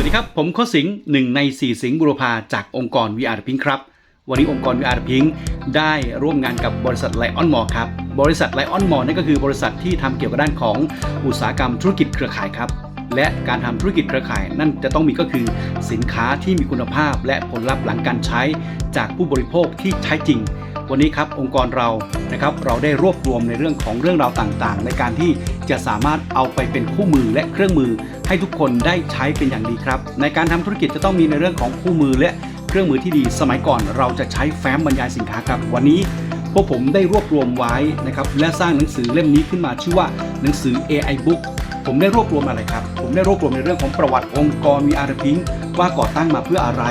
วัสดีครับ ผมโคชสิงห์หนึ่งใน 4 สิงห์บุรพาจากองค์กร VR Pink ครับ วันนี้องค์กร VR Pink ได้ร่วมงานกับบริษัทไลออนมอลครับ บริษัทไลออนมอลนั่นก็คือบริษัทที่ทำเกี่ยวกับด้านของอุตสาหกรรมธุรกิจเครือข่ายครับ และการทำธุรกิจเครือข่ายนั่นจะต้องมีก็คือสินค้าที่มีคุณภาพ และผลลัพธ์หลังการใช้จากผู้บริโภคที่ใช้จริง วันนี้ครับองค์กรเรานะครับเราได้รวบรวมในเรื่องของเรื่องราวต่างๆ ในการที่จะสามารถเอาไปเป็นคู่มือและเครื่องมือ ให้ทุกคนได้ใช้เป็นอย่างดีครับ ในการทำธุรกิจจะต้องมีในเรื่องของคู่มือและเครื่องมือที่ดี สมัยก่อนเราจะใช้แฟ้มบรรยายสินค้าครับ วันนี้พวกผมได้รวบรวมไว้นะครับและสร้างหนังสือเล่มนี้ขึ้นมาชื่อว่าหนังสือ AI Book ผมได้รวบรวมอะไรครับ ผมได้รวบรวมในเรื่องของประวัติองค์กร VR Pink ว่าก่อตั้งมาเพื่ออะไร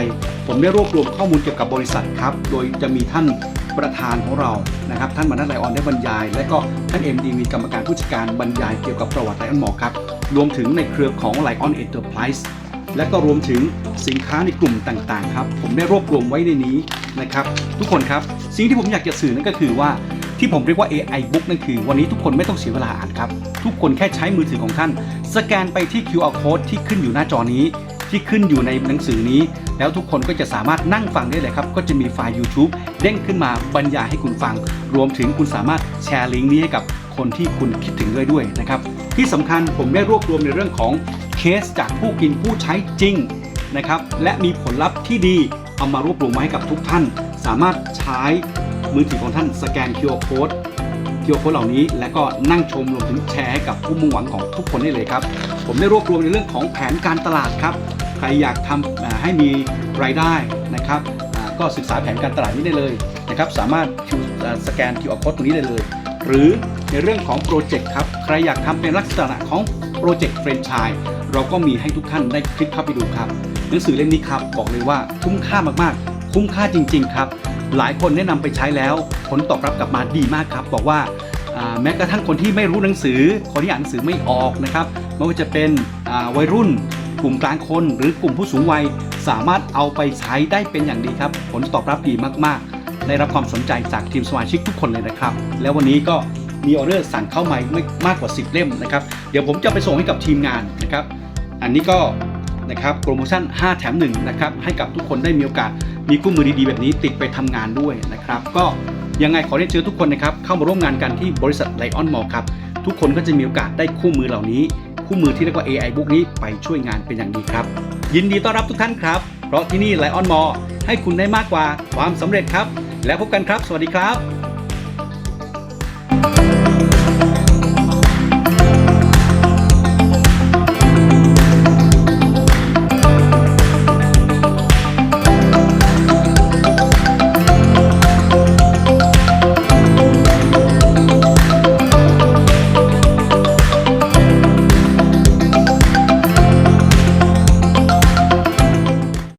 ผมได้รวบรวมข้อมูลเกี่ยวกับบริษัทครับ โดยจะมีท่าน ประธานของเรานะครับท่านมานัทไลออนได้บรรยาย และก็ท่าน MD มีกรรมการผู้จัดการบรรยายเกี่ยวกับประวัติไลออนหมอครับรวมถึงในเครือของ Lion Enterprise และก็รวมถึงสินค้าในกลุ่มต่างๆครับผมได้รวบรวมไว้ในนี้นะครับทุกคนครับสิ่งที่ผมอยากจะสื่อนั่นก็คือว่าที่ผมเรียกว่า AI Book นั่นคือ วันนี้ทุกคนไม่ต้องเสียเวลาอ่านครับ ทุกคนแค่ใช้มือถือของท่าน สแกนไปที่ QR code ที่ขึ้นอยู่หน้าจอนี้ ที่ขึ้นอยู่ในหนังสือนี้ แล้วทุกคนก็จะสามารถนั่งฟังได้เลยครับ ก็จะมีไฟล์ YouTube เด้งขึ้นมาบรรยายให้คุณฟัง รวมถึงคุณสามารถแชร์ลิงก์นี้ให้กับคนที่คุณคิดถึงด้วยด้วยนะครับ ที่สำคัญผมได้รวบรวมในเรื่องของเคสจากผู้กินผู้ใช้จริงนะครับ และมีผลลัพธ์ที่ดีเอามารวบรวมมาให้กับทุกท่าน สามารถใช้มือถือของท่านสแกน QR code QR code เหล่านี้และก็นั่งชมรวมถึงแชร์ให้กับผู้มุ่งหวังของทุกคนได้เลยครับ ผมได้รวบรวมในเรื่องของแผนการตลาดครับ ใครอยากทำให้มีรายได้นะครับก็ศึกษาแผนการตลาดนี้ได้เลยนะครับสามารถสแกน QR code ตรงนี้ได้เลย หรือในเรื่องของโปรเจกต์ครับใครอยากทำเป็นลักษณะของโปรเจกต์แฟรนไชส์เราก็มีให้ทุกท่านได้คลิกเข้าไปดูครับหนังสือเล่มนี้ครับบอกเลยว่าคุ้มค่ามากๆ คุ้มค่าจริง ๆ ครับ หลายคนแนะนำไปใช้แล้ว ผลตอบรับกลับมาดีมากครับ บอกว่าแม้กระทั่งคนที่ไม่รู้หนังสือ คนที่อ่านหนังสือไม่ออกนะครับไม่ว่าจะเป็นวัยรุ่น กลุ่มกลางคนหรือกลุ่มผู้สูงวัย สามารถเอาไปใช้ได้เป็นอย่างดีครับ ผลตอบรับดีมากๆ ได้รับความสนใจจากทีมสมาชิกทุกคนเลยนะครับ แล้ววันนี้ก็มีออเดอร์สั่งเข้ามาไม่มากกว่า 10 เล่มนะครับ เดี๋ยวผมจะไปส่งให้กับทีมงานนะครับ อันนี้ก็นะครับโปรโมชั่น 5 แถม 1 นะครับ ให้กับทุกคนได้มีโอกาส มีคู่มือดีๆ แบบนี้ติดไปทำงานด้วยนะครับ ก็ยังไงขอเรียนเชิญทุกคนนะครับ เข้ามาร่วมงานกันที่บริษัทไลออนมอลครับ ทุกคนก็จะมีโอกาสได้คู่มือเหล่านี้ คู่มือที่เรียกว่า AI Book นี้ไปช่วยงานเป็นอย่างดีครับ ยินดีต้อนรับทุกท่านครับ เพราะที่นี่ไลออนมอให้คุณได้มากกว่าความสำเร็จครับ แล้วพบกันครับ สวัสดีครับ